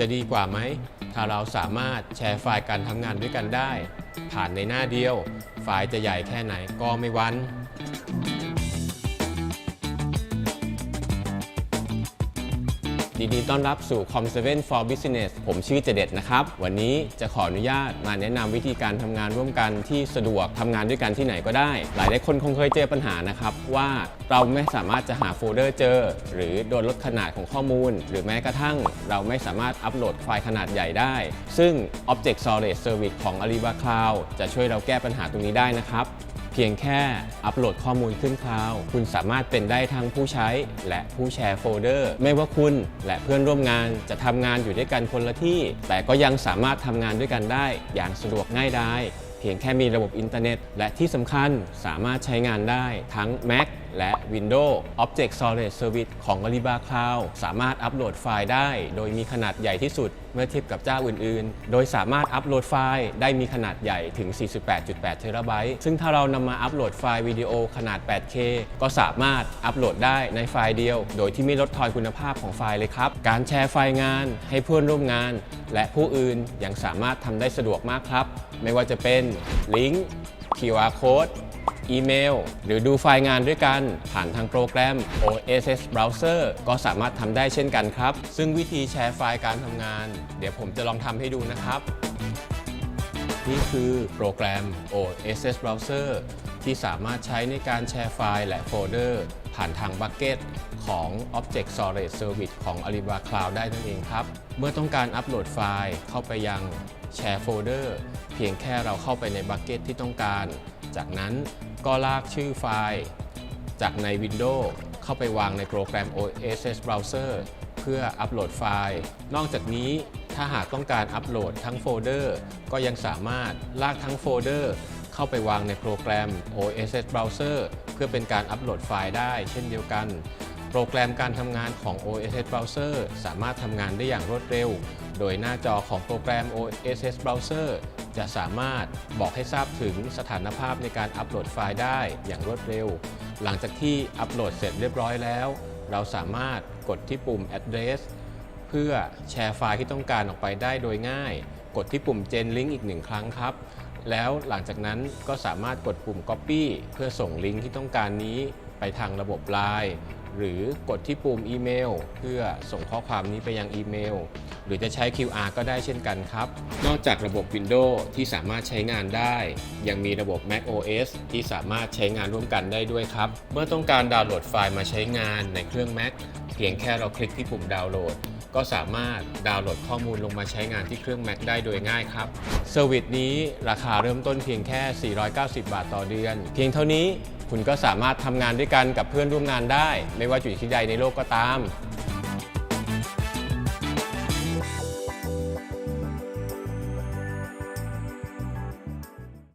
จะดีกว่าไหม ถ้าเราสามารถแชร์ไฟล์การทำงานด้วยกันได้ ผ่านในหน้าเดียว ไฟล์จะใหญ่แค่ไหนก็ไม่วัน ยินดีต้อนรับสู่ Com7 for Business ผมชื่อเจเด็ดนะครับ วันนี้จะขออนุญาตมาแนะนำวิธีการทำงานร่วมกันที่สะดวกทำงานด้วยกันที่ไหนก็ได้ หลายหลายคนคงเคยเจอปัญหานะครับ ว่าเราไม่สามารถจะหาโฟลเดอร์เจอ หรือโดนลดขนาดของข้อมูล หรือแม้กระทั่งเราไม่สามารถอัปโหลดไฟล์ขนาดใหญ่ได้ ซึ่ง Object Storage Service ของ Alibaba Cloud จะช่วยเราแก้ปัญหาตรงนี้ได้นะครับ พียงแค่อัปโหลดข้อมูลขึ้นคลาวด์คุณสามารถเป็นได้ทั้งผู้ใช้และผู้แชร์โฟลเดอร์ ไม่ว่าคุณและเพื่อนร่วมงานจะทำงานอยู่ด้วยกันคนละที่ แต่ก็ยังสามารถทำงานด้วยกันได้อย่างสะดวกง่ายดายเพียงแค่มีระบบอินเทอร์เน็ต และที่สำคัญสามารถใช้งานได้ทั้ง Mac และ Windows Object Storage Service ของ Alibaba Cloud สามารถอัปโหลดไฟล์ได้ โดยมีขนาดใหญ่ที่สุดเมื่อเทียบกับเจ้าอื่นๆ โดยสามารถอัปโหลดไฟล์ได้มีขนาดใหญ่ถึง 48.8 เทราไบต์ ซึ่งถ้าเรานำมาอัปโหลดไฟล์วิดีโอขนาด 8K ก็สามารถอัปโหลดได้ในไฟล์เดียว โดยที่ไม่ลดทอนคุณภาพของไฟล์เลยครับ การแชร์ไฟล์งานให้เพื่อนร่วมงาน และผู้อื่นยังสามารถทำได้สะดวกมากครับ ไม่ว่าจะเป็นลิงก์ QR Code อีเมล หรือดูไฟล์งานด้วยกัน ผ่านทางโปรแกรม OSS Browser ก็สามารถทำได้เช่นกันครับ ซึ่งวิธีแชร์ไฟล์การทำงาน เดี๋ยวผมจะลองทำให้ดูนะครับ นี่คือโปรแกรม OSS Browser ที่สามารถใช้ในการแชร์ไฟล์และโฟลเดอร์ ผ่านทางบัคเก็ตของ Object Storage Service ของ Alibaba Cloud ได้นั่นเองครับ เมื่อต้องการอัปโหลดไฟล์เข้าไปยังแชร์โฟลเดอร์เพียงแค่เราเข้าไปในบัคเก็ตที่ต้องการ จากนั้นก็ลากชื่อไฟล์จากใน Windows เข้าไปวางในโปรแกรม OSS Browser เพื่ออัปโหลดไฟล์ นอกจากนี้ถ้าหากต้องการอัปโหลดทั้งโฟลเดอร์ก็ยังสามารถลากทั้งโฟลเดอร์เข้าไปวางในโปรแกรม OSS Browser เพื่อเป็นการอัปโหลดไฟล์ได้เช่นเดียวกัน โปรแกรมการทำงานของ OSS Browser สามารถทำงานได้อย่างรวดเร็ว โดยหน้าจอของโปรแกรม OSS Browser จะสามารถบอกให้ทราบถึงสถานภาพในการอัปโหลดไฟล์ได้อย่างรวดเร็ว หลังจากที่อัปโหลดเสร็จเรียบร้อยแล้ว เราสามารถกดที่ปุ่ม address เพื่อแชร์ไฟล์ที่ต้องการออกไปได้โดยง่าย กดที่ปุ่ม gen link อีกหนึ่งครั้งครับ แล้วหลังจากนั้นก็สามารถกดปุ่ม copy เพื่อส่งลิงก์ที่ต้องการนี้ไปทางระบบ Line หรือกดที่ปุ่มอีเมล เพื่อส่งข้อความนี้ไปยังอีเมล หรือจะใช้ QR ก็ได้เช่นกันครับ นอกจากระบบ Windows ที่สามารถใช้งานได้ ยังมีระบบ Mac OS ที่สามารถใช้งานร่วมกันได้ด้วยครับ เมื่อต้องการดาวน์โหลดไฟล์มาใช้งานในเครื่อง Mac พียงแค่เราคลิกที่ปุ่มดาวน์โหลด ก็สามารถดาวน์โหลดข้อมูลลงมาใช้งานที่เครื่อง Mac ได้โดยง่ายครับเซอร์วิสนี้ราคาเริ่มต้นเพียงแค่ 490 บาทต่อเดือน เพียงเท่านี้คุณก็สามารถทำงานด้วยกันกับเพื่อนร่วมงานได้ ไม่ว่าอยู่ที่ใดในโลกก็ตาม